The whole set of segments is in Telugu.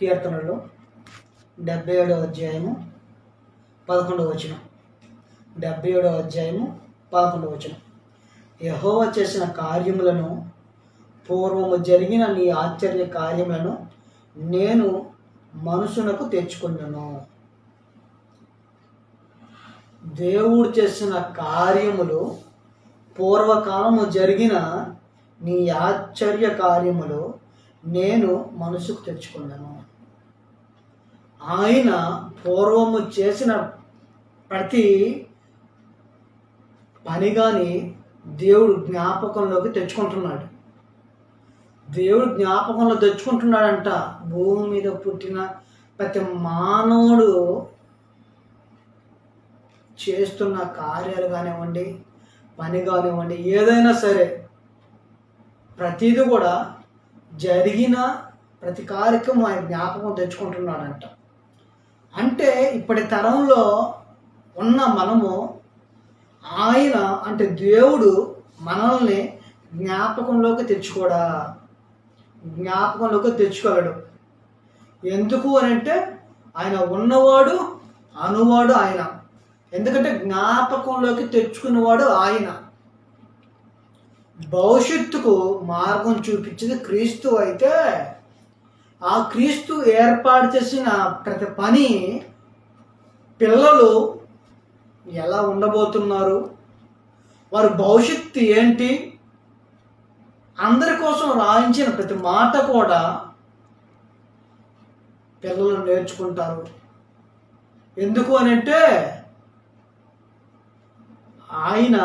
కీర్తనలు డెబ్బై ఏడవ అధ్యాయము పదకొండవ వచనం. డెబ్బై ఏడవ అధ్యాయము పదకొండవ వచనం. యహోవ చేసిన కార్యములను పూర్వము జరిగిన నీ ఆశ్చర్య కార్యములను నేను మనసునకు తెచ్చుకున్నాను దేవుడు చేసిన కార్యములు పూర్వకాలము జరిగిన నీ ఆశ్చర్య కార్యములు నేను మనసుకు తెచ్చుకున్నాను ఆయన పూర్వము చేసిన ప్రతి పని కానీ దేవుడు జ్ఞాపకంలోకి తెచ్చుకుంటున్నాడు. దేవుడు జ్ఞాపకంలో తెచ్చుకుంటున్నాడంట భూమి మీద పుట్టిన ప్రతి మానవుడు చేస్తున్న కార్యాలు కానివ్వండి పని కానివ్వండి ఏదైనా సరే ప్రతిదీ కూడా జరిగిన ప్రతి కార్యక్రమం ఆయన జ్ఞాపకం తెచ్చుకుంటున్నాడంట. అంటే ఇప్పటి తరంలో ఉన్న మనము ఆయన అంటే దేవుడు మనల్ని జ్ఞాపకంలోకి తెచ్చుకోడా? జ్ఞాపకంలోకి తెచ్చుకోగలడు. ఎందుకు అని అంటే ఆయన ఉన్నవాడు అనువాడు ఆయన. ఎందుకంటే జ్ఞాపకంలోకి తెచ్చుకున్నవాడు ఆయన. భవిష్యత్తుకు మార్గం చూపించేది క్రీస్తు అయితే ఆ క్రీస్తు ఏర్పాటు చేసిన ప్రతి పని పిల్లలు ఎలా ఉండబోతున్నారు? వారి భవిష్యత్తు ఏంటి? అందరి కోసం రాయించిన ప్రతి మాట కూడా పిల్లలు నేర్చుకుంటారు. ఎందుకు అని అంటే ఆయన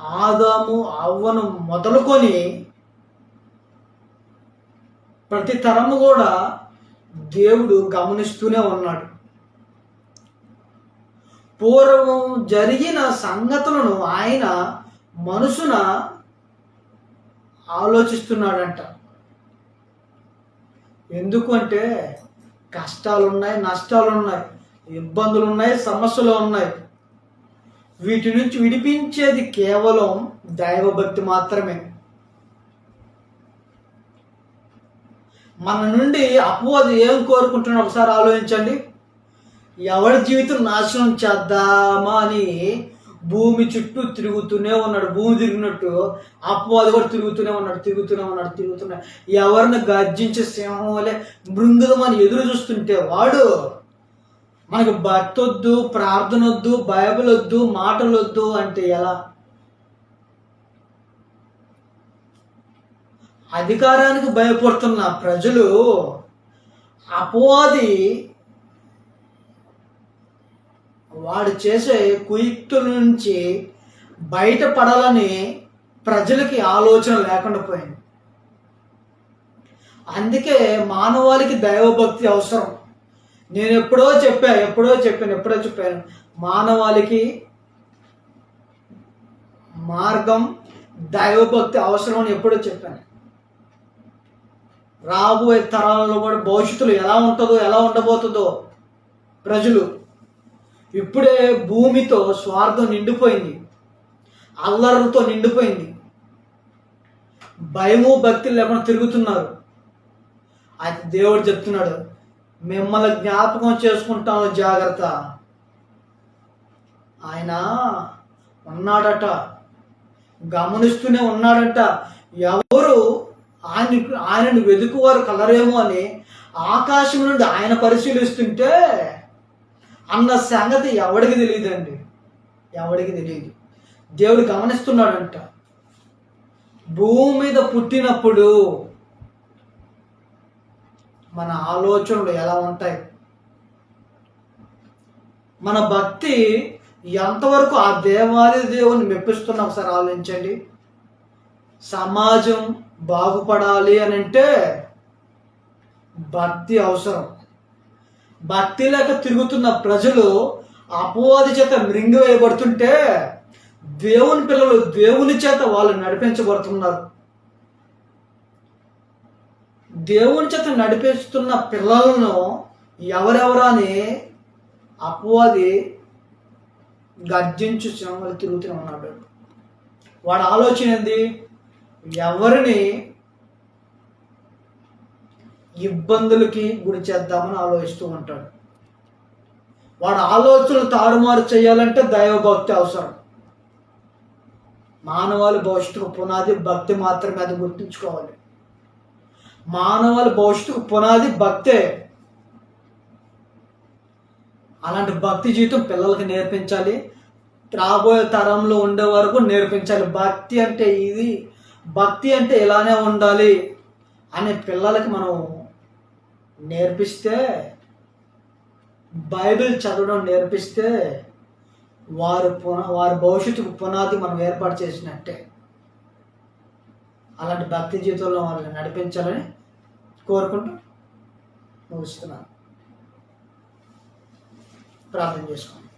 ఆదాము అవ్వను మొదలుకొని ప్రతి తరము కూడా దేవుడు గమనిస్తూనే ఉన్నాడు. పూర్వం జరిగిన సంగతులను ఆయన మనసున ఆలోచిస్తున్నాడంట. ఎందుకంటే కష్టాలున్నాయి కష్టాలు ఉన్నాయి నష్టాలు ఉన్నాయి ఇబ్బందులు ఉన్నాయి సమస్యలు ఉన్నాయి. వీటి నుంచి విడిపించేది కేవలం దైవభక్తి మాత్రమే. మన నుండి అపవాది ఏం కోరుకుంటున్నా ఒకసారి ఆలోచించండి. ఎవరి జీవితం నాశనం చేద్దామా అని భూమి చుట్టూ తిరుగుతూనే ఉన్నాడు. భూమి తిరిగినట్టు అపవాది కూడా తిరుగుతూనే ఉన్నాడు తిరుగుతూనే ఉన్నాడు తిరుగుతున్నాడు ఎవరిని గర్జించే సింహం వలె మృంగుదమని ఎదురు చూస్తుంటే వాడు మనకు భక్తొద్దు ప్రార్థన వద్దు బైబిల్ వద్దు మాటలు వద్దు అంటే ఎలా? అధికారానికి భయపడుతున్న ప్రజలు అపవాది వాడు చేసే కుయుక్తుల నుంచి బయటపడాలని ప్రజలకి ఆలోచన లేకుండా పోయింది. అందుకే మానవాళికి దైవభక్తి అవసరం. నేను ఎప్పుడో చెప్పా ఎప్పుడో చెప్పాను ఎప్పుడో చెప్పాను. మానవాళికి మార్గం దైవభక్తి అవసరం అని ఎప్పుడో చెప్పాను. రాబోయే తరాలలో కూడా భవిష్యత్తులో ఎలా ఉంటుందో ఎలా ఉండబోతుందో ప్రజలు ఇప్పుడే భూమితో స్వార్థం నిండిపోయింది అల్లరులతో నిండిపోయింది. భయము భక్తి లేకుండా తిరుగుతున్నారు. అది దేవుడు చెప్తున్నాడు మిమ్మల్ని జ్ఞాపకం చేసుకుంటాను జాగ్రత్త. ఆయన ఉన్నాడట గమనిస్తూనే ఉన్నాడట ఎవరు ఆయన ఆయనను వెతుకువారు కలరేమో అని ఆకాశం నుండి ఆయన పరిశీలిస్తుంటే అన్న సంగతి ఎవడికి తెలియదండి. ఎవడికి తెలియదు. దేవుడు గమనిస్తున్నాడంట. భూమి మీద పుట్టినప్పుడు మన ఆలోచనలు ఎలా ఉంటాయి? మన భక్తి ఎంతవరకు ఆ దేవాలయ దేవుని మెప్పిస్తున్నా ఒకసారి ఆలోచించండి. సమాజం బాగుపడాలి అని అంటే భక్తి అవసరం. భక్తి లేక తిరుగుతున్న ప్రజలు అపవాది చేత మృంగివేయబడుతుంటే దేవుని పిల్లలు దేవుని చేత వాళ్ళు నడిపించబడుతున్నారు. దేవుని చేత నడిపిస్తున్న పిల్లలను ఎవరెవరని అపవాది గర్జించు సింహలు తిరుగుతూనే ఉన్నాడు. వాడు ఆలోచన ఏంది? ఎవరిని ఇబ్బందులకి గురి చేద్దామని ఆలోచిస్తూ ఉంటాడు. వాడు ఆలోచనలు తారుమారు చేయాలంటే దైవభక్తి అవసరం. మానవాళి భవిష్యత్తుకు పునాది భక్తి మాత్రమే అది గుర్తుంచుకోవాలి. మానవాళి భవిష్యత్తుకు పునాది భక్తే. అలాంటి భక్తి జీవితం పిల్లలకి నేర్పించాలి. రాబోయే తరంలో ఉండే వరకు నేర్పించాలి. భక్తి అంటే ఇది. భక్తి అంటే ఇలానే ఉండాలి అనే పిల్లలకి మనం నేర్పిస్తే బైబిల్ చదవడం నేర్పిస్తే వారు పున వారి భవిష్యత్తుకు పునాది మనం ఏర్పాటు చేసినట్టే. అలాంటి భక్తి జీవితంలో వాళ్ళని నడిపించాలని కోరుకుంటూ ముగిస్తున్నాను. ప్రార్థన చేసుకోండి